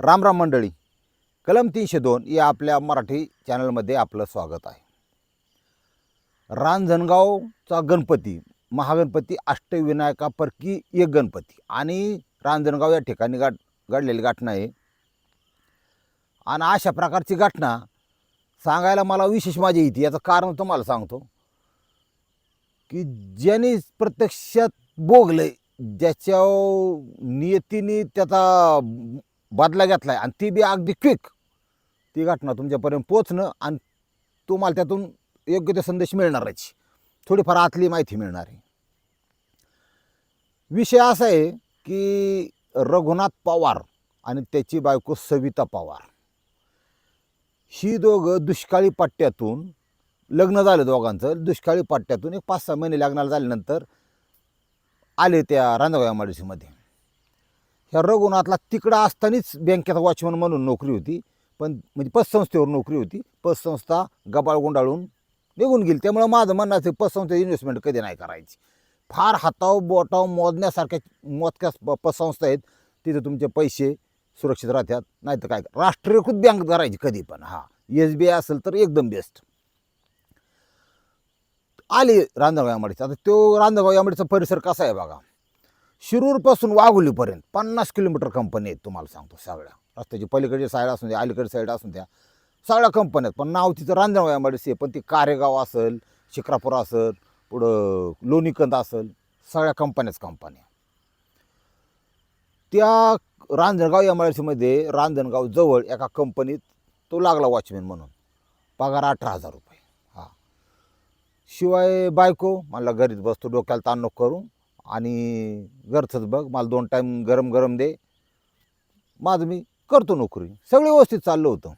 रामराम मंडळी. कलम तीनशे दोन या आपल्या मराठी चॅनलमध्ये आपलं स्वागत आहे. रांजणगावचा गणपती महागणपती अष्टविनायकापैकी एक गणपती आणि रांजणगाव या ठिकाणी गाठ घडलेली घटना आहे. आणि अशा प्रकारची घटना सांगायला मला विशेष माझी येते याचं कारण तुम्हाला सांगतो. की ज्याने प्रत्यक्षात भोगलंय ज्याच्या नियतीने त्याचा बदला घेतला आहे आणि ती बी अगदी क्विक ती घटना तुमच्यापर्यंत पोचणं आणि तुम्हाला त्यातून योग्य ते संदेश मिळणारच थोडीफार आतली माहिती मिळणार आहे. विषय असा आहे की रघुनाथ पवार आणि त्याची बायको सविता पवार. ही दोघं दुष्काळी पट्ट्यातून लग्न झालं दोघांचं दुष्काळी पट्ट्यातून एक पाच सहा महिने लग्नाला झाल्यानंतर आले त्या रांजगाव एमआयडीसीमध्ये ह्या रघुनाथला तिकडं असतानाच बँकेत वॉचमन म्हणून नोकरी होती. पण म्हणजे पतसंस्थेवर नोकरी होती. पतसंस्था गबाळ गुंडाळून निघून गेली. त्यामुळं माझं म्हणणं असं पतसंस्थेत इन्व्हेस्टमेंट कधी नाही करायची. फार हाताव बोटाव मोजण्यासारख्या मोजक्या प- पतसंस्था आहेत. तिथे तुमचे पैसे सुरक्षित राहतात. नाही तर काय राष्ट्रीयकृत बँक करायची कधी पण. हा एस बी आय असेल तर एकदम बेस्ट आली रांजणगाव यामडीचा आता तो रांजणगाव यामडीचा परिसर कसा आहे बघा? शिरूरपासून वाघोलीपर्यंत पन्नास किलोमीटर कंपनी आहेत तुम्हाला सांगतो सगळ्या रस्त्याची पलीकडची साईड असून द्या अलीकडची साईड असून द्या. सगळ्या कंपन्या आहेत पण नाव तिचं रांजणगाव यामडीसी आहे पण ती कारेगाव असेल शिक्रापूर असेल पुढं लोणीकंद असेल सगळ्या कंपन्याच कंपन्या त्या रांजणगाव एमआयडीसीमध्ये रांजणगाव जवळ एका कंपनीत तो लागला वॉचमॅन म्हणून. पगार अठरा हजार रुपये. हां. शिवाय बायको मला घरीच बसतो डोक्याला ताण नको करू. आणि घरचंच बघ मला दोन टाईम गरम गरम दे. माझं मी करतो नोकरी. सगळं व्यवस्थित चाललं होतं.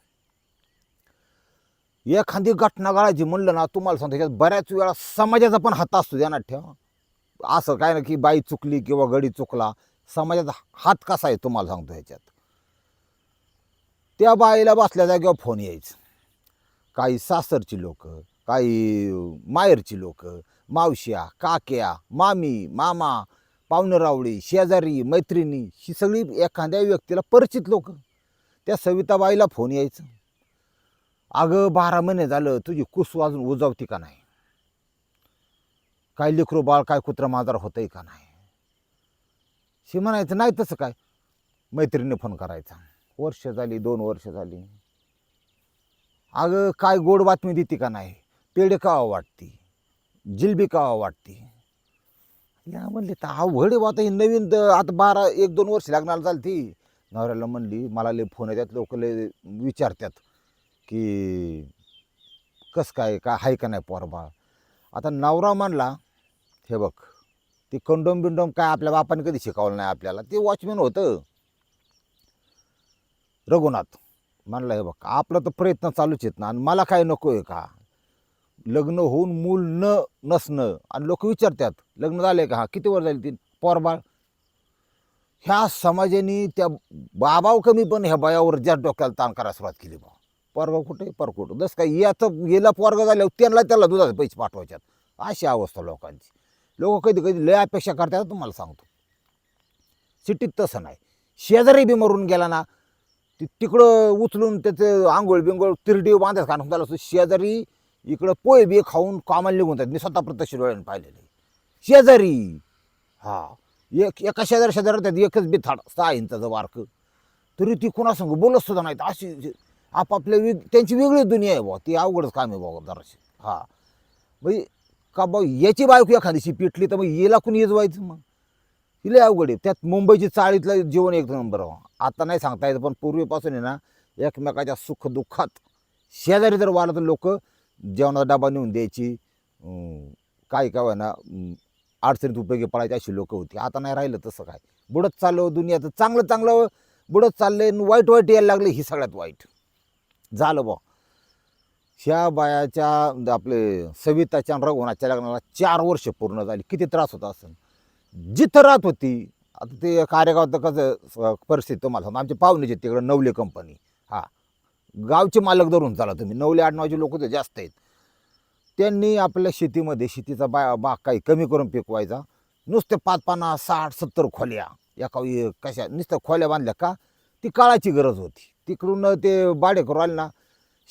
एखादी घटना गाळायची म्हणलं ना तुम्हाला सांगतो त्याच्यात बऱ्याच वेळा समाजाचा पण हात असतो ध्यानात ठेवा. असं काय ना की बाई चुकली किंवा गडी चुकला समाजाचा हात कसा आहे तुम्हाला सांगतो ह्याच्यात. त्या बाईला बसल्या जागेवर फोन यायचं. काही सासरची लोक काही माहेरची लोक मावश्या काक्या मामी मामा पाहुणरावळी शेजारी मैत्रिणी ही सगळी एखाद्या व्यक्तीला परिचित लोक. त्या सविताबाईला फोन यायचं. अगं बारा महिने झालं तुझी कुस वाजून उजावती का नाही? काय लेकरू बाळ काय कुत्रा माजार होतंय का नाही? शी म्हणायचं नाही तसं काय. मैत्रिणीने फोन करायचा. वर्ष झाली दोन वर्ष झाली. अगं काय गोड बातमी देते का नाही? पेढे का वाटती. जिलबी वाटते. या म्हणले तर अवघड आहे बा आता ही नवीन तर आता बारा एक दोन वर्ष लागणार झाली ती नवऱ्याला म्हणली मला लय फोन येतात लोक लय विचारतात की कसं काय का आहे का नाही पोरबा आता नवरा म्हणला हे बघ ते कंडोम बिंडोम काय आपल्या बापाने कधी शिकवलं नाही आपल्याला? ते वॉचमॅन होतं. रघुनाथ म्हणलं हे बघ आपलं तर प्रयत्न चालूच येत ना आणि मला काय नको आहे का? लग्न होऊन मूल न नसणं. आणि लोक विचारतात लग्न झाले का? हा किती वर झाली ती? पोरबाळ ह्या समाजाने त्या बाबाव कमी पण ह्या बायावर ज्या डोक्याला ताण करायला सुरुवात केली बा पोरगाव कुठे पर कुठं? जसं काय याचं गेला पोरगा झाल्यावर त्यांना त्याला दुधाचे पैसे पाठवायच्यात. अशी अवस्था लोकांची. लोक कधी कधी लय अपेक्षा करतात तुम्हाला सांगतो. सिटीत तसं नाही. शेजारी बी मरून गेला ना ती तिकडं उचलून त्याचं आंघोळ बिंगोळ तिरडी बांधायचं कारण त्याला शेजारी इकडं पोहे बी खाऊन कामाला निघून जातात. मी स्वतः प्रत्यक्ष डोळ्याने पाहिलेले शेजारी. हा. एक एका शेजारी शेजारी त्यात एकच बी थाड सहा इंचाचं वारक. तरी ती कुणासंग बोलत सुद्धा नाहीत. अशी आपापल्या वेग त्यांची वेगळी दुनिया आहे बुवा. ती अवघडच काम आहे बुवा जराशी. हा. म्हणजे का बा याची बायको एखादीशी पिटली तर मग येला कुणी येजवायचं मग? तिला अवघड आहे. त्यात मुंबईची चाळीतलं जीवन एक नंबर आता नाही सांगता येतं पण पूर्वीपासून आहे ना एकमेकाच्या सुख दुःखात शेजारी जर वाला तर लोक जेवणाचा डबा नेऊन द्यायची. काय काय ना अडचणीत उपयोगी पडायची अशी लोक होती. आता नाही राहिलं तसं काय. बुडत चाललं हो दुनियाचं चांगलं चांगलं हो. बुडत चाललंय आणि वाईट वाईट यायला लागलं ही सगळ्यात वाईट. झालं बा ह्या बायाच्या आपले सविताच्या रघुनाच्या लग्नाला चार वर्ष पूर्ण झाली. किती त्रास होता असं जिथं राहत होती आता ते कार्यगावात कसं परिस्थिती तुम्हाला सांगतो. आमचे पाहुणेचे तिकडं नवले कंपनी हा. गावचे मालक धरून चाला तुम्ही. नवले नऊचे लोक तर जास्त आहेत. त्यांनी आपल्या शेतीमध्ये शेतीचा बा बाग काही कमी करून पिकवायचा. नुसते पाच पाना साठ सत्तर खोल्या. एका कशा नुसत्या खोल्या बांधल्या का? ती काळाची गरज होती. तिकडून ते बाडे करू आले ना.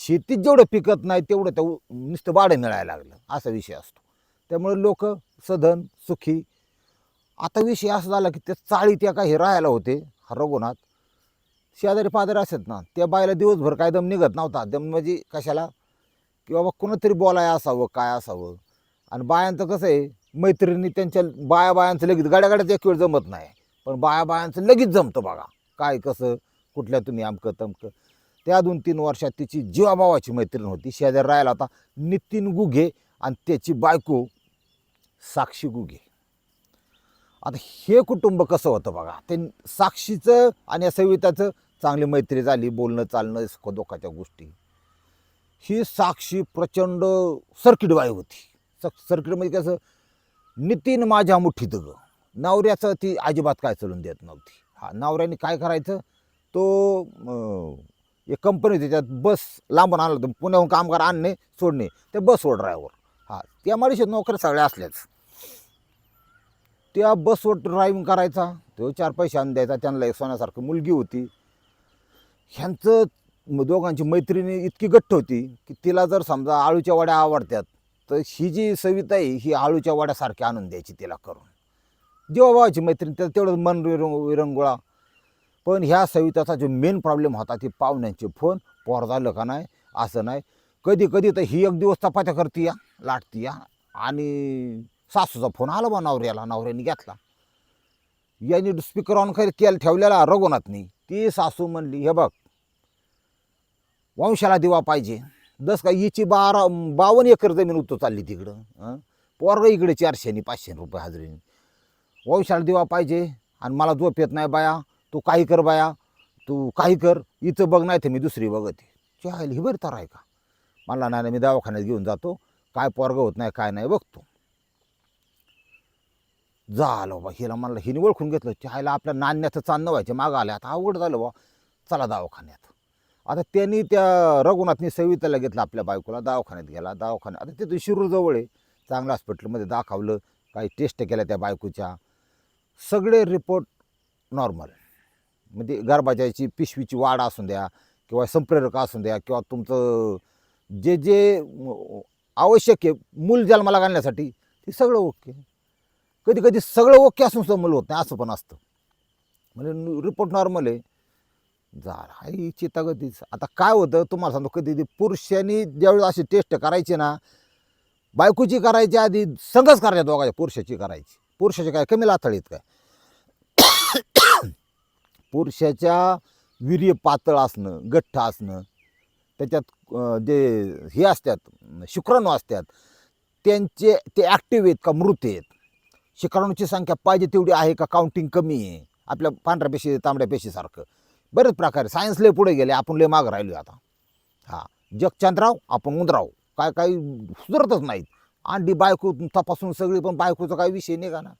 शेतीत जेवढं पिकत नाही तेवढं त्या नुसतं भाडं मिळायला लागलं. असा विषय असतो. त्यामुळे लोक सधन सुखी. आता विषय असा झाला की त्या चाळीत एका हे राहायला होते हा रघुनाथ शेजारी पाजारी असत ना त्या बायला दिवसभर काय दम निघत नव्हता. दम म्हणजे कशाला? की बाबा कोणतरी बोलाय असावं काय असावं? आणि बायांचं कसं आहे मैत्रिणी त्यांच्या बाया बायांचं लगेच गाड्या गाड्यात एक वेळ जमत नाही. पण बाया बायांचं लगेच जमतं बघा. काय कसं? कुठल्या तुम्ही अमकं तमकं? त्या दोन तीन वर्षात तिची जीवाभावाची मैत्रीण होती. शेजारी राहिला होता नितीन गुघे आणि त्याची बायको साक्षी गुघे आता हे कुटुंब कसं होतं बघा. ते साक्षीचं आणि या सविताचं चांगली मैत्री झाली बोलणं चालणं सुखदुःखाच्या गोष्टी. ही साक्षी प्रचंड सर्किट बाई होती. सर्किट म्हणजे कसं नितीन माझ्या मुठीत ग. नवऱ्याचं ती अजिबात काय चलून देत नव्हती. हा नवऱ्याने काय करायचं तो एक कंपनी होती त्यात बस लांबून आणलं होतं. पुण्याहून कामगार आणणे सोडणे. ते बसवर ड्रायव्हर हा त्या माळीशीत नोकऱ्या सगळ्या असल्याच. त्या बसवर ड्रायव्हिंग करायचा तो चार पैसे आणून द्यायचा. त्यांना एक सोन्यासारखी मुलगी होती. ह्यांचं म- दोघांची मैत्रिणी इतकी घट्ट होती की तिला जर समजा आळूच्या वड्या आवडतात तर ही जी सविता आहे ही आळूच्या वड्यासारखी आणून द्यायची तिला करून. जेव्हा भावाची मैत्रीण तर तेवढं मन विरंग विरंगुळा. पण ह्या सविताचा जो मेन प्रॉब्लेम होता ती पाहुण्यांचे फोन पोर झालं का नाही? असं नाही. कधी कधी तर ही एक दिवस चपात्या करते या लाटती या. आणि सासूचा फोन आला बा नवऱ्याला नवऱ्याने घेतला. यांनी स्पीकर ऑन कर केला ठेवलेला रघुनाथनी. ती सासू म्हणली हे बघ वंशाला दिवा पाहिजे. दस का हिची बारा बावन्न एकर जमीन उतर चालली तिकडं पोरग इकडे चारशेने पाचशे रुपये हजरीने. वंशाला दिवा पाहिजे. आणि मला झोप येत नाही बाया. तू काही कर बाया. तू काही कर. इथं बघ नाही तर मी दुसरी बघते. चहायला ही बरं तर आहे का? मला नाही मी दवाखान्यात घेऊन जातो. काय पोरग होत नाही काय नाही बघतो. झालं बा हिला म्हणलं हिने ओळखून घेतलं. चायला आपल्या नाण्याचं चांदणं व्हायचं मागं आलं आता आवड झालं बा चला दवाखान्यात. आता त्यांनी त्या रघुनाथनी सविताला घेतलं आपल्या बायकोला दवाखान्यात गेला दवाखान्यात. आता तिथं शिरूरजवळ आहे चांगल्या हॉस्पिटलमध्ये दाखवलं काही टेस्ट केल्या त्या बायकोच्या. सगळे रिपोर्ट नॉर्मल. म्हणजे गर्भाच्याची पिशवीची वाढ असून द्या किंवा संप्रेरक असून द्या किंवा तुमचं जे जे आवश्यक आहे मूल जन्माला घालण्यासाठी ते सगळं ओके. कधी कधी सगळं ओके असून सुद्धा मूल होत नाही असं पण असतं. म्हणजे रिपोर्ट नॉर्मल आहे. झाला. ही चितागतीच. आता काय होतं तुम्हाला सांगतो कधी कधी पुरुषांनी ज्यावेळेस अशी टेस्ट करायची ना बायकोची करायची आधी संघच करायच्या दोघांच्या पुरुषाची करायची. पुरुषाची काय कमी लाथळीत काय? पुरुषाच्या वीर्य पातळ असणं गठ्ठ असणं त्याच्यात जे हे असतात शुक्राणू असतात त्यांचे ते ॲक्टिव्ह आहेत का मृत आहेत? शुक्राणूची संख्या पाहिजे तेवढी आहे का काउंटिंग कमी आहे? आपल्या पांढऱ्या पेशी तांबड्या पेशीसारखं. बरेच प्रकारे सायन्स लय पुढे गेले आपण लय माग राहिलो आता. हां. जगचंद्राव आपण उंदराव. काय काही सुधरतच नाहीत. अंडी बायको तपासून सगळी पण बायकोचा काही विषय नाही का ना?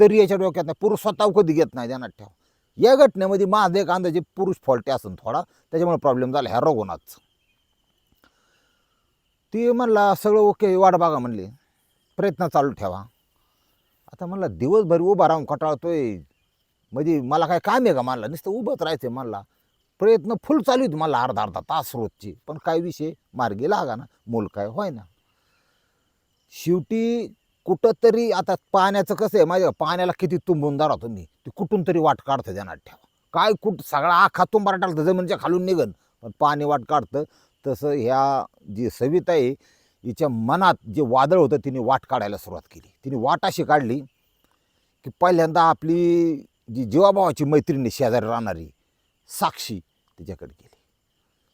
तरी याच्या डोक्यात नाही. पुरुष स्वतः कधी घेत नाही ध्यानात ठेवा. या घटनेमध्ये माझं एक अंदाजे पुरुष फॉल्टी असून थोडा. त्याच्यामुळे प्रॉब्लेम झाला ह्या रघुनाथ ती म्हणला सगळं ओके वाट बघा म्हणली. प्रयत्न चालू ठेवा. आता म्हणला दिवसभर उभा राहून कटाळतोय म्हणजे मला काय काम आहे का मानला? नुसतं उभंच राहायचं म्हणला प्रयत्न फुल चालू आहेत मला अर्धा अर्धा तास रोजचे. पण काय विषय? मार्गी लागा ना. मूल काय होय ना. शेवटी कुठंतरी आता पाण्याचं कसं आहे माझ्या पाण्याला किती तुंबून धरा तुम्ही. ते कुठून तरी वाट काढतं त्यांना ठेवा. काय कुठ सगळा आखा तुंबारा टाकतं जमिनीच्या खालून निघन. पण पाणी वाट काढतं. तसं ह्या जी सविता आहे हिच्या मनात जे वादळ होतं तिने वाट काढायला सुरुवात केली. तिने वाट अशी काढली की पहिल्यांदा आपली जी जीवाभावाची मैत्रिणी शेजारी राहणारी साक्षी तिच्याकडे गेली.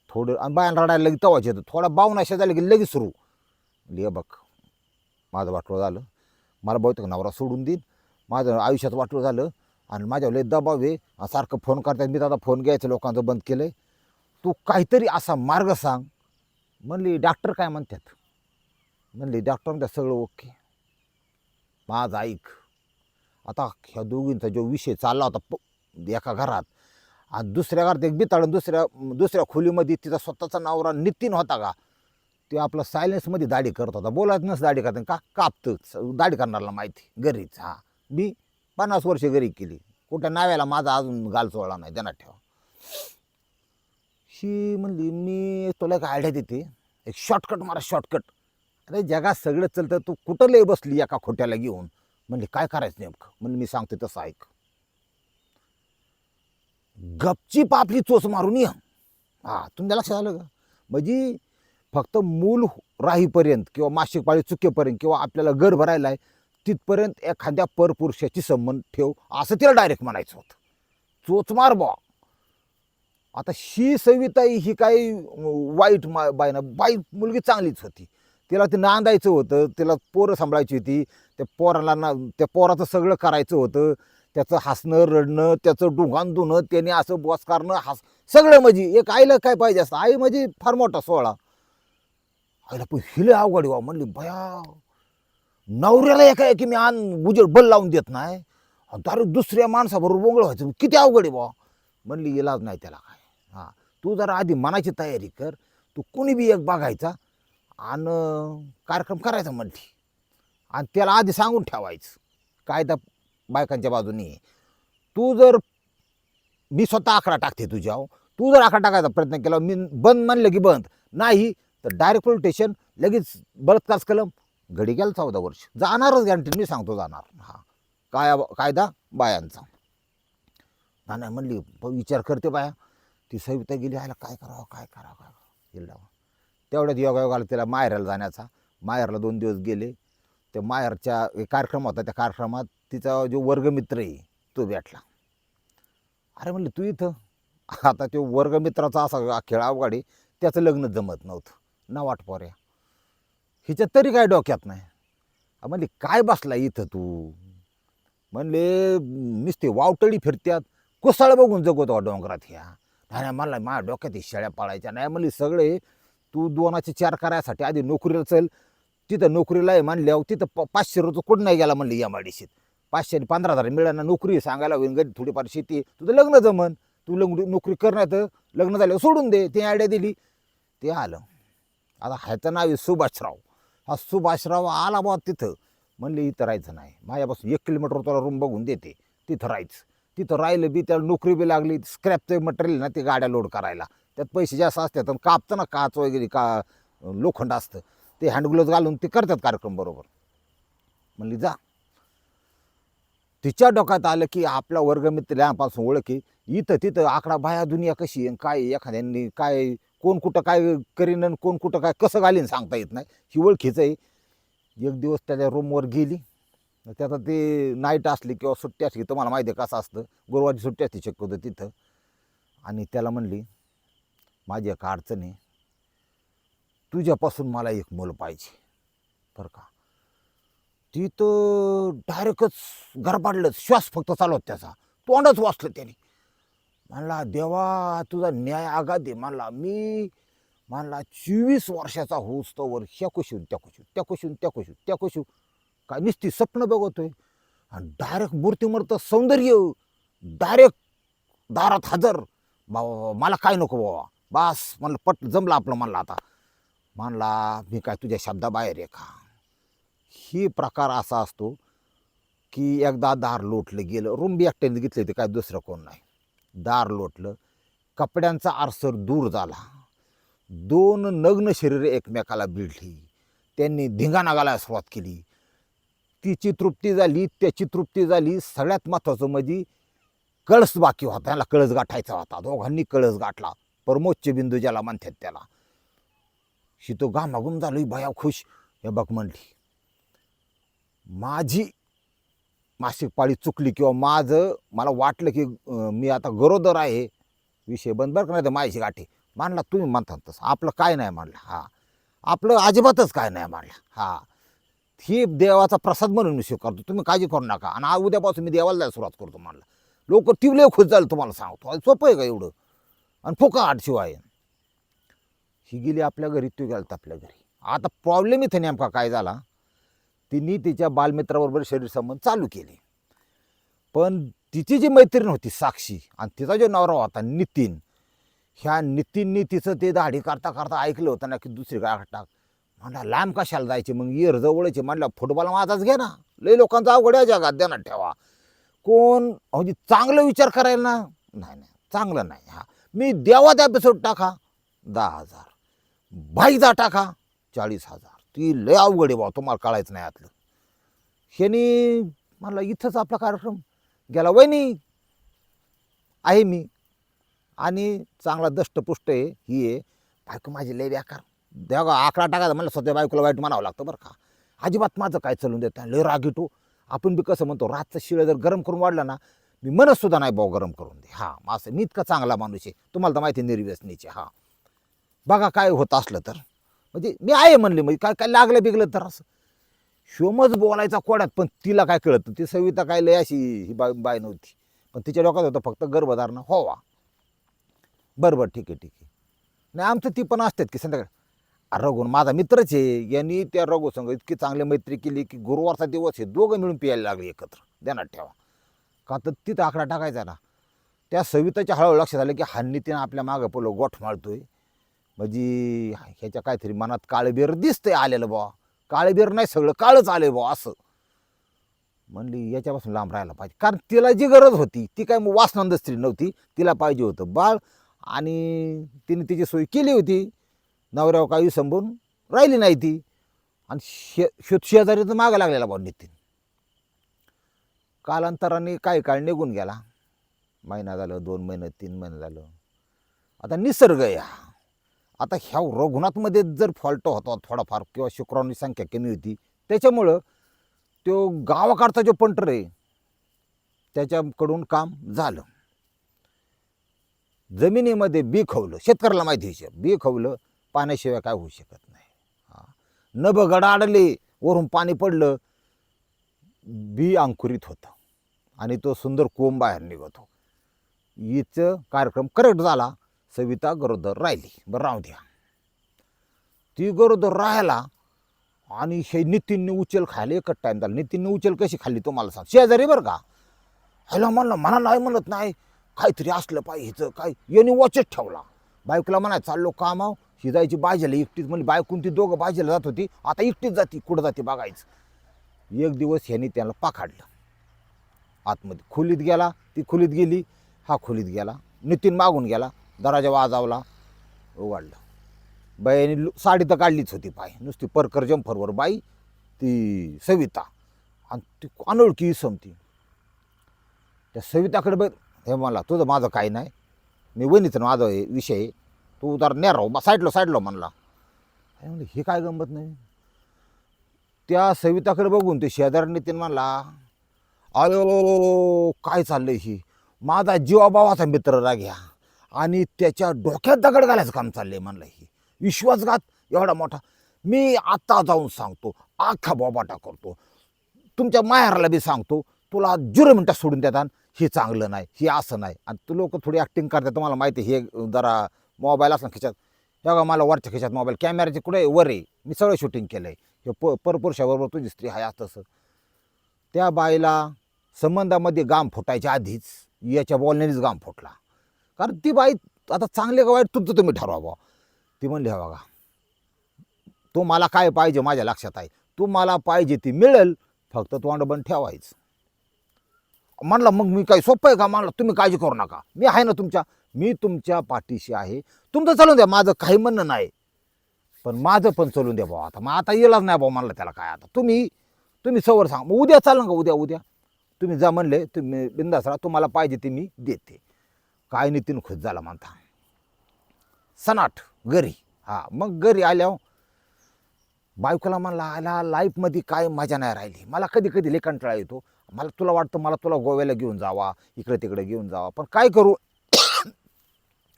थोडं आणि बायन रडायला लगेच तवाच येतो. थोडा बावना शेजारी की लगेच सुरू. म्हणली बघ माझं वाटलं झालं. मला बहुतेक नवरा सोडून देईन. माझं आयुष्यात वाटलं झालं. आणि माझ्यावर लय दबाव आहे. सारखं फोन करतात. मी आता फोन घ्यायचं लोकांचं बंद केलं आहे तू काहीतरी असा मार्ग सांग. म्हणली डॉक्टर काय म्हणतात? म्हणली डॉक्टर म्हणतात सगळं ओके. माझं ऐक आता ह्या दोघींचा जो विषय चालला होता प- एका घरात आणि दुसऱ्या घरात एक बिताळून दुसऱ्या दुसऱ्या खोलीमध्ये तिचा स्वतःचा नवरा नितीन होता का? ते आपलं सायलेन्समध्ये दाढी करत होता. बोलायचं नस दाढी करत का? कापतं दाढी करणारला माहिती घरीच. हां. मी पन्नास वर्ष घरी केली. कुठं नाव्याला माझा अजून गाल चोळला नाही. त्यांना ठेवा. शी म्हणली मी तुला एक आयडिया देते एक शॉर्टकट मारा शॉर्टकट अरे जगात सगळं चलतं. तू कुठं लय बसली एका खोट्याला घेऊन? म्हणले काय करायचं नेमकं? म्हणलं मी सांगते तसं ऐक. गपचीप आपली चोच मारून ये. हा तुमच्या लक्षात आलं का? म्हणजे फक्त मूल राहीपर्यंत किंवा मासिक पाळी चुकेपर्यंत किंवा आपल्याला गड भरायला आहे तिथपर्यंत एखाद्या परपुरुषाची संबंध ठेव असं तिला डायरेक्ट म्हणायचं होतं. चोच मार बा आता शी सविताई ही काही वाईट मा बाई ना बाई मुलगी चांगलीच होती. तिला ते नांदायचं होतं तिला पोरं सांभाळायची होती. त्या पोराला ना त्या पोराचं सगळं करायचं होतं. त्याचं हसणं रडणं त्याचं डुंगान धुणं त्याने असं बॉस करणं हस सगळं म्हणजे एक आईला काय पाहिजे असतं? आई म्हणजे फार मोठा सोहळा. आईला पण हिले अवघड वा म्हणली भया नवऱ्याला एका की मी आण उजेड बल लावून देत नाही. दारू दुसऱ्या माणसाबरोबर बोंगळ व्हायचं. किती अवघड आहे बा म्हणली इलाज नाही त्याला काय. हां तू जरा आधी मनाची तयारी कर. तू कोणी बी एक बघायचा. आणि कार्यक्रम करायचा म्हणली. आणि त्याला आधी सांगून ठेवायचं. कायदा बायकांच्या बाजूने तू जर मी स्वतः आकडा टाकते तुझ्या तू जर आकडा टाकायचा प्रयत्न केला मी बंद म्हणलं की बंद. नाही तर डायरेक्ट पोलीस स्टेशन लगेच बलात्कार कलम. घडी गेला चौदा वर्ष. जाणारच गॅरंटी मी सांगतो जाणार. हा. काय कायदा? बायांचा. ना नाही म्हणली विचार करते बाया. ती सविता गेली आयला काय करावं काय करावं काय करावं? गेला तेवढ्यात योगा योगाला तिला माहेराला जाण्याचा. माहेरला दोन दिवस गेले. ते माहेरच्या एक कार्यक्रम होता त्या कार्यक्रमात तिचा जो वर्गमित्र आहे तो भेटला. अरे म्हणले तू इथं? आता तो वर्गमित्राचा असा खेळ अवघाडी त्याचं लग्न जमत नव्हतं. ना वाट पोऱ्या. हिच्या तरी काय डोक्यात नाही. म्हणले काय बसला इथं तू? म्हणले नुसते वावटळी फिरत्यात. कोसाळ बघून जगवतो डोंगरात ह्या. नाही मला माझ्या डोक्यात शेळ्या पाळायच्या नाही. म्हणले सगळे तू दोनाचे चार करायसाठी आधी नोकरीला चल. तिथं नोकरीला आहे म्हणल्यावर तिथं प पाचशे रुपये कुठं नाही गेला म्हणले या माडीशीत पाचशे आणि पंधरा हजार मिळाला नोकरी सांगायला होईल गरीब थोडीफार शेती. तुझं लग्न जमन. तू लग्न नोकरी करण्यात लग्न झाल्यावर सोडून दे. ते आयडिया दिली. ते आलं. आता ह्याचं नाव आहे सुभाषराव. हा सुभाषराव आला बा तिथं. म्हणले इथं राहायचं नाही. माझ्यापासून एक किलोमीटर तुला रूम बघून देते. तिथं राहायचं. तिथं राहिलं बी त्याला नोकरी बी लागली. स्क्रॅपचं मटेरियल ना ते गाड्या लोड करायला. त्यात पैसे जास्त असतात आणि कापतं ना काच वगैरे का लोखंड असतं. ते हँडग्लोव्ज घालून ते करतात कार्यक्रम बरोबर. म्हणली जा. तिच्या डोक्यात आलं की आपला वर्गमित्र लहानपासून ओळखी. इथं तिथं आकडा बाया दुनिया कशी आहे? आणि काय एखाद्यांनी काय कोण कुठं काय करीन आणि कोण कुठं काय कसं घालीन सांगता येत नाही. ही ओळखीचं आहे. एक दिवस त्याच्या रूमवर गेली. त्याचा ते नाईट असली किंवा सुट्टी असली तुम्हाला माहिती आहे कसं असतं? गुरुवारी सुट्टी असते शक्यतो तिथं. आणि त्याला म्हणली माझी एक अडचण आहे. तुझ्यापासून मला एक मुलं पाहिजे. बरं का? ती तर डायरेक्टच गरबाडलंच श्वास फक्त चालवत त्याचा. तोंडच वाचलं त्याने. म्हणला देवा तुझा न्याय आगा दे म्हणला मी म्हणला चोवीस वर्षाचा होऊस तोवर ह्या कुशीव त्या कुशीव त्या कशून त्या कुशीव त्या कुशीव काय नुसती स्वप्न बघतोय. आणि डायरेक्ट मूर्तीमूर्त सौंदर्य डायरेक्ट दारात हजर. बाबा मला काय नको बाबा. बास म्हणलं पट जमलं आपलं म्हणलं आता. म्हणला मी काय तुझ्या शब्दाबाहेर आहे का? ही प्रकार असा असतो की एकदा दार लोटलं गेलं रुंबी एकट्याने घेतले होते काय दुसरं कोण नाही. दार लोटलं कपड्यांचा आरसर दूर झाला. दोन नग्न शरीर एकमेकाला भिडली. त्यांनी धिंगाणा घालायला सुरुवात केली. तिची तृप्ती झाली त्याची तृप्ती झाली. सगळ्यात महत्त्वाचं म्हणजे कळस बाकी होता. त्याला कळस गाठायचा होता. दोघांनी कळस गाठला परमोच्च बिंदू ज्याला म्हणतात त्याला. शी तो झालो ही भया खुश. हे बघ म्हणली माझी मासिक पाळी चुकली किंवा माझं मला वाटलं की मी आता गरोदर आहे विषय बंद बरं का नाही तर माझी गाठी. मानला तुम्ही म्हणता तसं. आपलं काय नाही मानलं. हा. आपलं अजिबातच काय नाही मानलं. हा. ही देवाचा प्रसाद म्हणून मी स्वीकारतो. तुम्ही काळजी करू नका. आणि उद्यापासून मी देवाला जायला सुरुवात करतो म्हणलं लोक तिवले खुश झालं तुम्हाला सांगतो. सोपं आहे का एवढं? आणि फुका आठ शिवाय. ही गेली आपल्या घरी तू गेला आपल्या घरी. आता प्रॉब्लेम इथे नेमका काय झाला? तिने तिच्या बालमित्राबरोबर शरीर संबंध चालू केले. पण तिची जी मैत्रीण होती साक्षी आणि तिचा जो नवरा होता नितीन ह्या नितीननी तिचं ते दाढी करता करता ऐकलं होतं ना की दुसरी काय टाक म्हणला लांब कशाला जायचे? मग इयर जवळचे. म्हणलं फुटबॉल माझाच घे ना. लय लोकांचा अवघड आहे जगात ध्यानात ठेवा. कोण? म्हणजे चांगलं विचार करायला ना? नाही नाही चांगलं नाही हा. मी देवा त्या एपिसोड टाका. दहा हजार. बाईचा टाका. चाळीस हजार. ती लय अवघड आहे भाऊ तुम्हाला कळायचं नाही आतलं. ह्यानी म्हणलं इथंच आपला कार्यक्रम गेला वहिनी आहे मी. आणि चांगला दष्टपुष्ट आहे ही आहे. बायको माझी लय बेकार. देवा आकडा टाकायचा म्हणलं स्वतः बायकोला वाईट म्हणावं लागतं बरं का. अजिबात माझं काय चालून देत नाही. लय रागीटो आपण बी कसं म्हणतो रातचं शिळं जर गरम करून वाढलं ना मी मनसुद्धा नाही भाऊ गरम करून दे हा असं मी इतका चांगला माणूस आहे. तुम्हाला तर माहिती आहे निर्व्यसनीचे. हां. बघा काय होत असलं तर. म्हणजे मी आहे म्हणले म्हणजे काय काय लागलं बिगलं तर असं. शोमच बोलायचा कोड्यात पण तिला काय कळत? ती सविता काय लय अशी ही बाय बाय नव्हती. पण तिच्या डोक्यात होतं फक्त गर्भधारण होवा बरं बरं ठीक आहे ठीक आहे. नाही आमचं ती पण असतात की संध्याकाळ. अरे रघुन माझा मित्रच आहे. यांनी त्या रघु संघ इतकी चांगली मैत्री केली की गुरुवारचा दिवस हे दोघं मिळून प्यायला लागले एकत्र. ध्यानात ठेवा. का तर तिथं आकडा टाकायचा ना. त्या सविताच्या हळूहळू लक्षात आलं की हा तिनं आपल्या मागं पुढं गोठ माळतोय म्हणजे ह्याच्या काहीतरी मनात काळबेर दिसतंय आलेलं बुवा. काळबेर नाही सगळं काळच आलं बुवा असं. म्हणली याच्यापासून लांब राहायला पाहिजे. कारण तिला जी गरज होती ती काय मग वासनंद स्त्री नव्हती तिला पाहिजे होतं बाळ. आणि तिने तिची सोय केली होती. नवऱ्यावर काही संभवून राहिली नाही ती. आणि शे शे शेजारी तर मागं लागलेला बा नितीन. कालांतराने काही काळ निघून गेला. महिना झालं दोन महिने तीन महिने झालं. आता निसर्ग या आता ह्या रघुनाथमध्ये जर फॉल्ट होता थोडाफार किंवा शुक्रांची संख्या कमी होती त्याच्यामुळं तो गावाकडचा जो पंटर आहे त्याच्याकडून काम झालं. जमिनीमध्ये बी खवलं शेतकऱ्याला माहिती आहे बी खवलं पाण्याशिवाय काय होऊ शकत नाही. हा. नभ गडाडले वरून पाणी पडलं बी अंकुरित होतं आणि तो सुंदर कोंब बाहेर निघतो. हिचं कार्यक्रम करेक्ट झाला. सविता गरोदर राहिली. बरं राहू द्या. ती गरोदर राहायला आणि हे नितीनने उचल खायला एकच टाईम झाला. नितीनने उचल कशी खाल्ली मला सांग शेजारी बरं का? ह्याला म्हणलं मला नाही म्हणत नाही. काहीतरी असलं पाहिजे काय? याने वॉचच ठेवला. बायकोला म्हणायचं चाललो कामाव. ही जायची बाजेला एकटीच. म्हणजे बायकून ती दोघं बाजेला जात होती. आता एकटीच जाती कुठं जाते बघायचं. एक दिवस ह्याने त्याला पाखाडलं. आतमध्ये खोलीत गेला ती खोलीत गेली हा खोलीत गेला नितीन मागून गेला. दराजा वाजावला उघडलं. बाईने लु- साडी तर काढलीच होती पाय. नुसती परकर जंफरवर बाई ती सविता. आणि ती अनोळखी समती त्या सविताकडे बघ हे मला तुझं माझं काही नाही. मी वहिनीचं ना माझं हे विषय आहे. तू तर नेराव बा साईडलो साईडलो म्हणला. अरे म्हणलं हे काय गंमत नाही? त्या सविताकडे बघून ते शेजारने नितीन म्हणला अरे काय चाललंय ही? माझा जीवाभावाचा मित्र राग्या आणि त्याच्या डोक्यात दगड घालायचं काम चाललंय म्हणलं हे. विश्वासघात एवढा मोठा. मी आत्ता जाऊन सांगतो आख्खा बोबाटा करतो. तुमच्या माहेरला बी सांगतो तुला झिरो मिनटं सोडून देतात हे चांगलं नाही हे असं नाही. आणि तू लोक थोडी ॲक्टिंग करतात तुम्हाला माहिती आहे, हे जरा मोबाईल असला खिशात. हे मला वरच्या खिशात मोबाईल कॅमेऱ्याचे कुठे वर आहे. मी सगळं शूटिंग केलं आहे हे प परपुरुषाबरोबर तुझी स्त्री आहे असं तसं. त्या बाईला संबंधामध्ये गाम फुटायच्या आधीच याच्या बोलण्यानेच गाम फुटला. कारण ती बाई आता चांगले का वाईट तुमचं तुम्ही ठरवा बुवा. ती म्हणली हा बघा तू मला काय पाहिजे माझ्या लक्षात आहे. तू मला पाहिजे ती मिळेल फक्त तोंड बंद ठेवायचं. म्हणलं मग मी काही सोपं आहे का? म्हणलं तुम्ही काळजी करू नका. मी आहे ना तुमच्या मी तुमच्या पाठीशी आहे. तुमचं चालून द्या माझं काही म्हणणं नाही. पण माझं पण चालून द्या भाऊ आता मग आता येलाच नाही भाऊ म्हणलं त्याला काय आता. तुम्ही तुम्ही सवर सांग. मग उद्या चालेल का उद्या उद्या? तुम्ही जा म्हणले तुम्ही बिंदास राहा. तुम्हाला पाहिजे ते मी देते. काय नितीन खुश झाला म्हणता. सनाट घरी हा मग घरी आल्यावर बायकोला म्हणला आला लाईफमध्ये काय मजा नाही राहिली. मला कधी कधी लई कंटाळा येतो. मला तुला वाटतं मला तुला गोव्याला घेऊन जावा इकडे तिकडे घेऊन जावा. पण काय करू?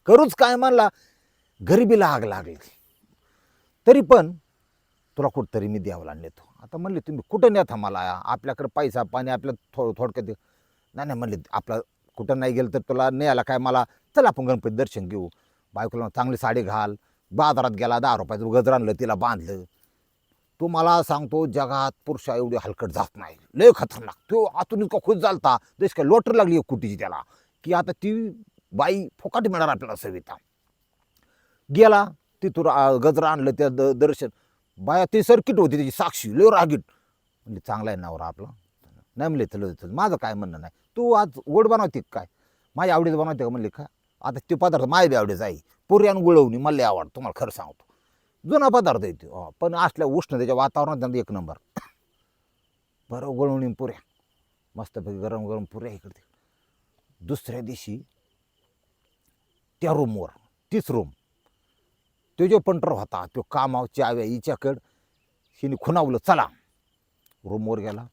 करूच काय म्हणला? गरिबीला आग लागली. तरी पण तुला कुठंतरी मी द्यावला नेतो. आता म्हणले तुम्ही कुठं नेता मला? आपल्याकडे पैसा पाणी आपलं थो थोडक्यात नाही नाही म्हणले आपला कुठं नाही गेलं तर तुला न्यायला काय मला? चल आपण गणपती दर्शन घेऊ. बायकोला चांगली साडी घाल. बाजारात गेला दहा रुपयाचं गजर आणलं तिला बांधलं. तो मला सांगतो जगात पुरुषा एवढी हलकट जात नाही. लय खतरनाक. तो आतून इतका खुश झालता. देश काय लोटर लागली एक कुटीची त्याला. की आता ती बाई फुकाट मिळणार आपल्याला सविता. गेला तिथून आ, गजर आणलं त्या द दर्शन. बाया ती सर्किट होती त्याची साक्षी. लय रागीट. म्हणजे चांगला आहे नवरा आपला. नाही म्हणले चल चल. माझं काय म्हणणं नाही. तू आज गोड बनवते काय? माझ्या आवडीचं बनवते का म्हणले का? आता ते पदार्थ माय आहे. जाई पुऱ्यान गुळवणी मला लय आवडतं तुम्हाला खरं सांगतो. जुना पदार्थ येतो हो, पण असल्या उष्णतेच्या वातावरणात त्यांना एक नंबर. बरं गुळवणी पुऱ्या. मस्तपैकी गरम गरम पुऱ्या इकडे दुसऱ्या दिवशी त्या रूमवर तीच रूम. तो जो पंटर होता तो कामावच्या आव्या हिच्याकडं हिने खुणावलं चला. रूमवर गेला.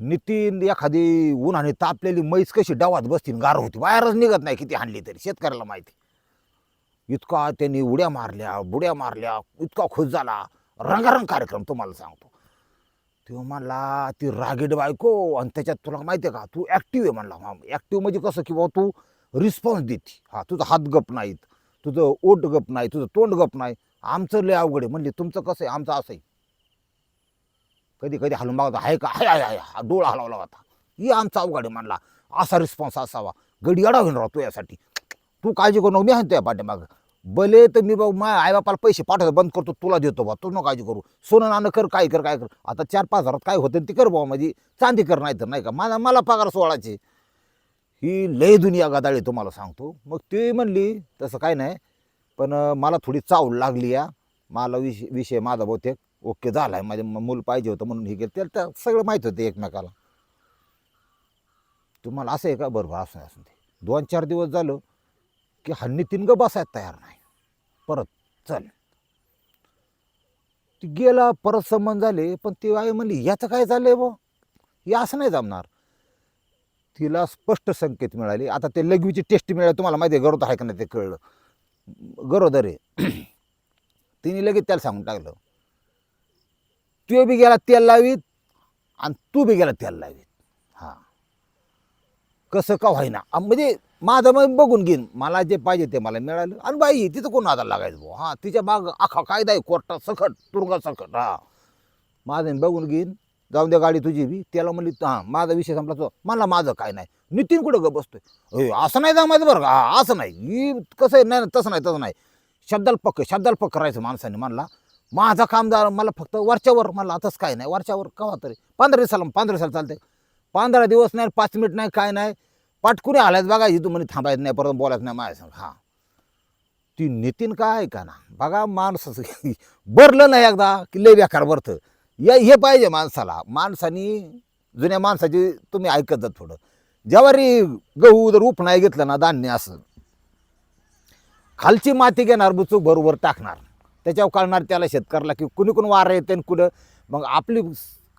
नितीन एखादी ऊन आणि तापलेली मैस कशी डावात बसतील गार होती. बाहेरच निघत नाही किती हाणली तरी शेतकऱ्याला माहिती. इतका त्यांनी उड्या मारल्या बुड्या मारल्या इतका खुश झाला. रंगारंग कार्यक्रम तुम्हाला सांगतो. तो म्हणला ती रागीड बायको आणि त्याच्यात तुला माहिती आहे का तू ॲक्टिव्ह आहे म्हणला. ॲक्टिव्ह म्हणजे कसं की बाबा तू रिस्पॉन्स देते. हा तुझा हात गप नाहीत तुझं ओट गप नाही तुझं तोंड गप नाही. आमचं लय अवघड आहे. म्हणजे तुमचं कसं आहे? आमचं असं आहे. कधी कधी हलून बघा आहे का आहे आहे आहे हा डोळा हलवला होता. ही आमचा अवघड आहे म्हणला. असा रिस्पॉन्स असावा. गडी अडा होईन राहतो यासाठी तू काळजी करू नको मी आहे तुझ्या पाठीमागं. भले तर मी बाबा माझ्या आईबापाला पैसे पाठवतो बंद करतो तुला देतो बा तू नको काळजी करू. सोनं नाणं कर काय कर काय कर. आता चार पाच हजारात काय होतं ते कर बाबा म्हणजे चांदी कर नाही तर नाही का. माझा मला पगार सोळाचे ही लय दुनिया गदाळी तुम्हाला सांगतो. मग ते म्हणली तसं काय नाही. पण मला थोडी चावल लागली या. मला विषय विषय माझा बहुतेक. ओके झाला आहे माझे म- मूल पाहिजे होतं म्हणून हे केलं. त्याला त्या सगळं माहीत होतं एकमेकाला. तुम्हाला असं आहे का? बरोबर असं असं. ते दोन चार दिवस झालं की हन्नी तीन ग बसायला तयार नाही. परत चल. ती गेला परत संबंध झाले पण ती आई म्हणली याचं काय झालंय बो? हे असं नाही जमणार. तिला स्पष्ट संकेत मिळाले. आता ते लघवीची टेस्ट मिळाली तुम्हाला माहिती आहे गरोदर आहे का नाही ते कळलं. गरोदर आहे. तिने लगेच त्याला सांगून टाकलं. तू बी गेला तेल लावीत आणि तू बी गेला तेल लावीत. हां. कसं का व्हायना म्हणजे माझं मग बघून घेईन. मला जे पाहिजे ते मला मिळालं. आणि बाई तिथं कोण आता लागायचं भाऊ? हां तिच्या माग आखा कायदा आहे कोर्टा सकट तुरुंगा सकट. हां. माझं मी बघून घेईन. जाऊन द्या गाडी तुझी बी. त्याला म्हणली हां माझा विषय संपला तो. मला माझं काय नाही. नितीन कुठं ग बसतोय? अय, असं नाही जमायचं बरं का? हां असं नाही. कसं आहे नाही नाही, तसं नाही तसं नाही. शब्दाला पक्क शब्दाला पक्क करायचं माणसाने म्हणला. माझा कामदार मला फक्त वरच्यावर मला आताच काय नाही वरच्यावर कवा तरी. पंधरा दिवसाला पंधरा दिवसाला चालते पंधरा दिवस नाही पाच मिनिट नाही काय नाही. पाटकुनी आल्यात बघा इथून म्हणे थांबायचं नाही परत बोलायचं नाही माझ्या संग. हां. ती नितीन काय का ना बघा माणसाचं भरलं नाही एकदा की लय बेकार भरतं या हे पाहिजे माणसाला. माणसानी जुन्या माणसाची तुम्ही ऐकत जा थोडं. ज्यावारी गहू जर उप नाही घेतलं ना धान्य असं खालची माती घेणार बुचूक बरोबर टाकणार. त्याच्यावर कळणार त्याला शेतकऱ्याला की कुणी कुणी वारं येते आणि कुठं. मग आपली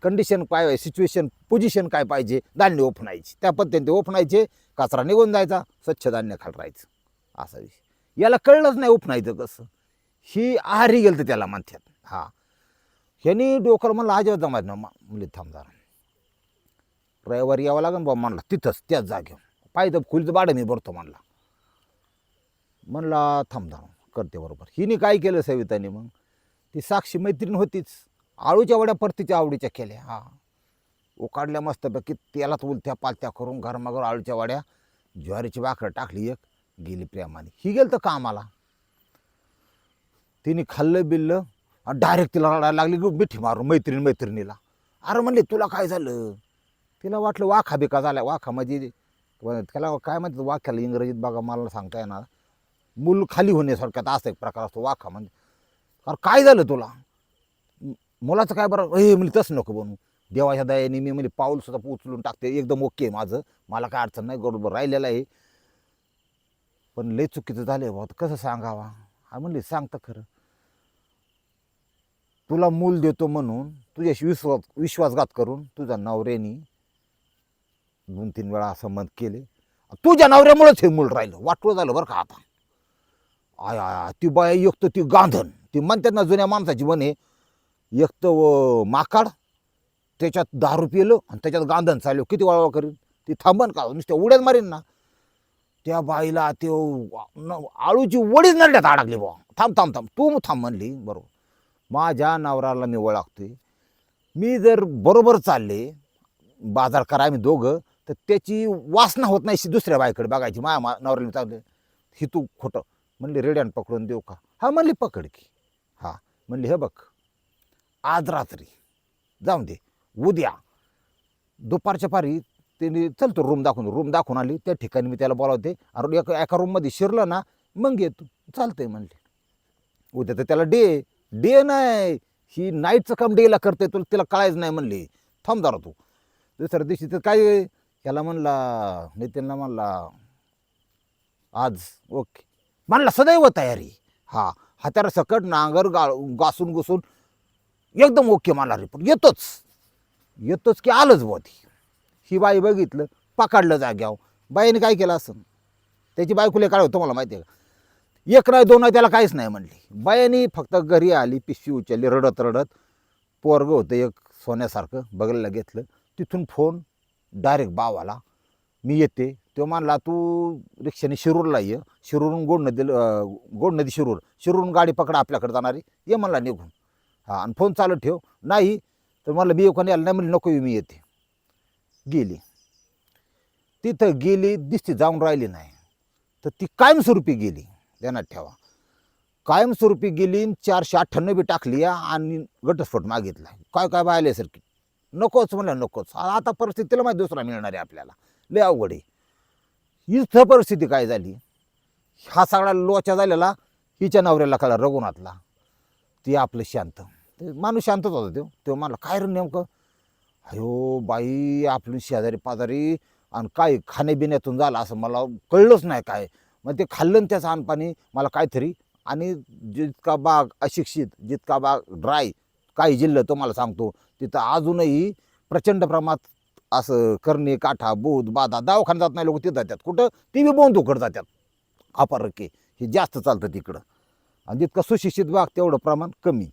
कंडिशन काय सिच्युएशन पोझिशन काय पाहिजे? धान्य ओफणायची. त्या पद्धतीने ते ओफणायचे कचरा निघून जायचा स्वच्छ धान्य खाल राहायचं. असा विषय. याला कळलंच नाही ओफणायचं कसं. ही आहारी गेलं त्याला म्हणतात. हा. ह्यानी डोकर म्हणलं आजीवर जमायचं ना मुली थांबदार रविवारी यावं लागेल बा म्हणला तिथंच त्याच जागेवर. पाहिजे खुलीचं बाडं मी भरतो म्हणला. म्हणला थांबदार करते बरोबर. हिने काय केलं सविताने मग? ती साक्षी मैत्रीण होतीच. आळूच्या वड्या परतीच्या आवडीच्या केल्या. हा. उकाडल्या मस्तपैकी तेलात उलत्या पालत्या करून गरमागर आळूच्या वड्या ज्वारीची भाकरं टाकली एक गेली प्रेमाने. ही गेलं तर कामाला. तिने खाल्लं बिल्लं आणि डायरेक्ट तिला रडायला लागली की मिठी मारून मैत्रीण मैत्रिणीला. अरे म्हणले तुला काय झालं? तिला वाटलं वाखा बिका झाला वाखा म्हणजे त्याला काय म्हणतात वाख्याला इंग्रजीत बघा मला सांगता येणार. मूल खाली होण्यासारख्यात असा एक प्रकार असतो वाखा म्हणजे. अरे काय झालं तुला? मुलाचं काय बरं? हे म्हणजे तसं नको बनू. देवाच्या दयाने मी म्हणजे पाऊल सुद्धा उचलून टाकते. एकदम ओके आहे माझं. मला काय अडचण नाही बरोबर राहिलेलं आहे. पण लय चुकीचं झालं बाबा कसं सांगावा? हा म्हणले सांगतं खरं. तुला मूल देतो म्हणून तुझ्याशी विश्वास विश्वासघात करून तुझ्या नवऱ्यानी दोन तीन वेळा संबंध केले. तुझ्या नवऱ्यामुळेच हे मूल राहिलं. वाटलं झालं बरं का आता? आय आय ती बाय एक तर ती गांधण. ती म्हणतात ना जुन्या माणसाची म्हणे एक तर माकाड त्याच्यात दारू पिलं आणि त्याच्यात गांधण चालू किती वळवळ करीन? ती थांबन का? नुसत्या उड्यात मारीन ना. त्या बाईला ते न- आळूची वडीच नडल्यात अडकली बा थांब थांब थांब. तू थांब म्हणली. बरोबर. माझ्या नवराला मी ओळखतोय. मी जर बरोबर चालले बाजार करा आम्ही दोघं तर त्याची वासना होत नाही दुसऱ्या बाईकडे बघायची. माझ्या मा नवऱ्याला चालले ही तू खोटं म्हणली रेड्यान पकडून देऊ का? हा म्हणली पकड की. हा म्हणली हे बघ आज रात्री जाऊन दे उद्या. दुपारच्या पारी त्यांनी चल रूम दाखवून रूम दाखवून आली. त्या ठिकाणी मी त्याला बोलावते. अरे एका एका रूममध्ये शिरलं ना मग येतो चालतंय म्हणले. उद्या तर त्याला डे डे नाही. ही नाईटचं काम डेला करते तुला तिला कळायचं नाही म्हणले. थांब जरा तू. दुसऱ्या दिवशी तर काय त्याला म्हणला नितीनला म्हणला आज ओके. मानला सदैव तयारी. हा हाताला सकट नांगर गा घासून घुसून एकदम ओके मला रिपोर्ट येतोच. येतोच की आलंच बुवा ती. ही बाई बघितलं पकडलं जाग्यावर. बाईने काय केलं असं? त्याची बायकुले काय होतं मला माहिती आहे का? एक नाही दोन नाही त्याला काहीच नाही म्हणली. बायानी फक्त घरी आली पिशवी उचलली रडत रडत. पोरगं होतं एक सोन्यासारखं बघायला घेतलं. तिथून फोन डायरेक्ट बावाला मी येते. तो म्हणला तू रिक्षाने शिरूरला ये. शिरूरून गोड नदी गोड नदी शिरूर. शिरूरून गाडी पकडा आपल्याकडे जाणारी ये म्हणला निघून. हां आणि फोन चालू ठेव. नाही तर मला मी कोणी आलं नाही म्हणलं नको मी येते. गेली. तिथं गेली दिसती जाऊन राहिली नाही. तर ती कायमस्वरूपी गेली. ध्यानात ठेवा. कायमस्वरूपी गेली आणि चारशे अठ्ठ्याण्णव बी टाकली आणि घटस्फोट मागितला. काय काय बायले सर्किट नकोच म्हणलं नकोच. आता परिस्थितीला माहिती दुसरा मिळणार आहे आपल्याला. लय अवघड आहे. इथं परिस्थिती काय झाली? हा सगळा लोचा झालेला हिच्या नवऱ्याला कळला रघुनाथला. ती आपलं शांत. ते माणूस शांतच होता तो. तो म्हणला काय रे नेमकं? अयो बाई आपली शेजारी पाजारी आणि काय खाण्यापिण्यातून झालं असं मला कळलंच नाही काय. मग ते खाल्लं त्याचं अनपाणी मला काहीतरी. आणि जितका बाग अशिक्षित जितका बाग ड्राय काही जिल्हा मला सांगतो तिथं अजूनही प्रचंड प्रमाणात असं करणे काठा बोध बाधा दवाखाना जात नाही लोक तिथं जातात. कुठं? ती बी बोंद जातात. अपारके हे जास्त चालतं तिकडं. आणि जितकं सुशिक्षित वाघ तेवढं प्रमाण कमी.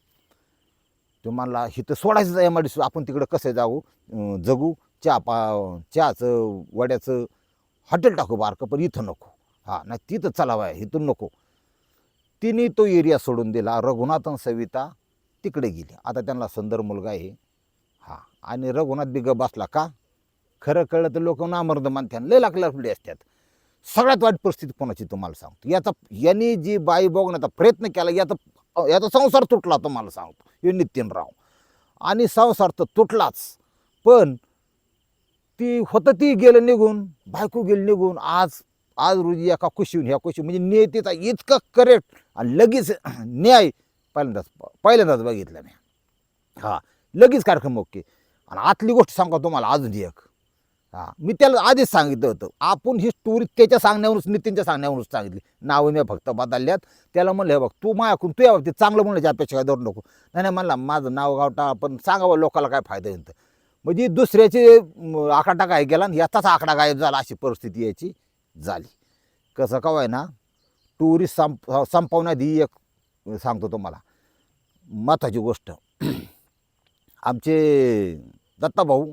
तो म्हणला इथं सोडायचं आहे आय आपण तिकडं कसं जाऊ? जगू? चहा पा चहाचं वड्याचं हॉटेल टाकू बारकं पण इथं नको. हां नाही तिथं चलावा इथून नको. तिने तो एरिया सोडून दिला. रघुनाथन सविता तिकडे गेली. आता त्यांना सुंदर मुलगा आहे. हां आणि रघुनाथ बिग बसला. का? खरं कळलं तर लोक नामर्द मानत्यान लय लाख लाखली असतात सगळ्यात वाईट परिस्थिती कोणाची तुम्हाला सांगतो. याचा यांनी जी बाई बघण्याचा प्रयत्न केला याचा याचा संसार तुटला तुम्हाला सांगतो. हे नितीनराव. आणि संसार तर तुटलाच. पण ती होतं ती गेलं निघून बायको गेली निघून आज आज रोजी एका खुशीहून ह्या खुशी म्हणजे नियतीचा इतका करेक्ट आणि लगेच न्याय पहिल्यांदाच पहिल्यांदाच बघितला मी. हां लगेच कार्यक्रम ओके. आणि आतली गोष्ट सांगा तुम्हाला अजून एक. हां मी त्याला आधीच सांगितलं होतं. आपण ही स्टोरी त्याच्या सांगण्यावरूनच नितीनच्या सांगण्यावरूनच सांगितली. नावं मी फक्त बदलल्यात. त्याला म्हणलं हे बघ तू मायाकून तू या बाबतीत चांगलं म्हणलं अपेक्षा काय धरू नको. नाही नाही म्हणला माझं नाव गावटा पण सांगावं लोकाला काय फायदा येईल म्हणजे दुसऱ्याचे आकडा काय गेला आणि याचाच आकडा गायब झाला अशी परिस्थिती याची झाली. कसं का आहे ना टुरिस्ट संप संपवण्याआधी एक सांगतो तुम्हाला. महत्त्वाची गोष्ट. आमचे दत्ताभाऊ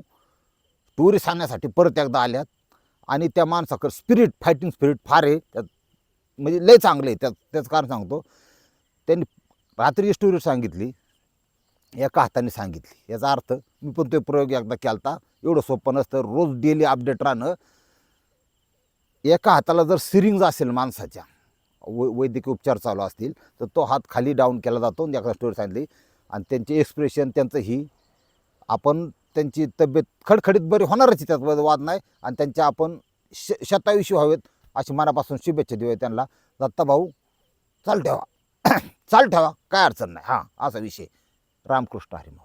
टुरिस्ट आणण्यासाठी परत एकदा आल्यात. आणि त्या माणसाकडे स्पिरिट फायटिंग स्पिरिट फार आहे. त्यात म्हणजे लय चांगलं आहे. त्यात त्याचं कारण सांगतो. त्यांनी रात्री स्टोरी सांगितली. एका हाताने सांगितली. याचा अर्थ मी पण तो प्रयोग एकदा केला होता एवढं सोपं नसतं. रोज डेली अपडेट राहणं. एका हाताला जर सिरिंग असेल माणसाच्या वै वैद्यकीय उपचार चालू असतील तर तो हात खाली डाऊन केला जातो एका स्टोरी सांगितली. आणि त्यांचे एक्सप्रेशन त्यांचं ही आपण त्यांची तब्येत खडखडीत बरी होणारच त्यात वाद नाही. आणि त्यांच्या आपण श शतायुषी व्हावेत अशी मनापासून शुभेच्छा देऊया त्यांना. दत्ताभाऊ चाल ठेवा. चाल ठेवा. काय अडचण नाही. हां असा विषय. रामकृष्ण हरिम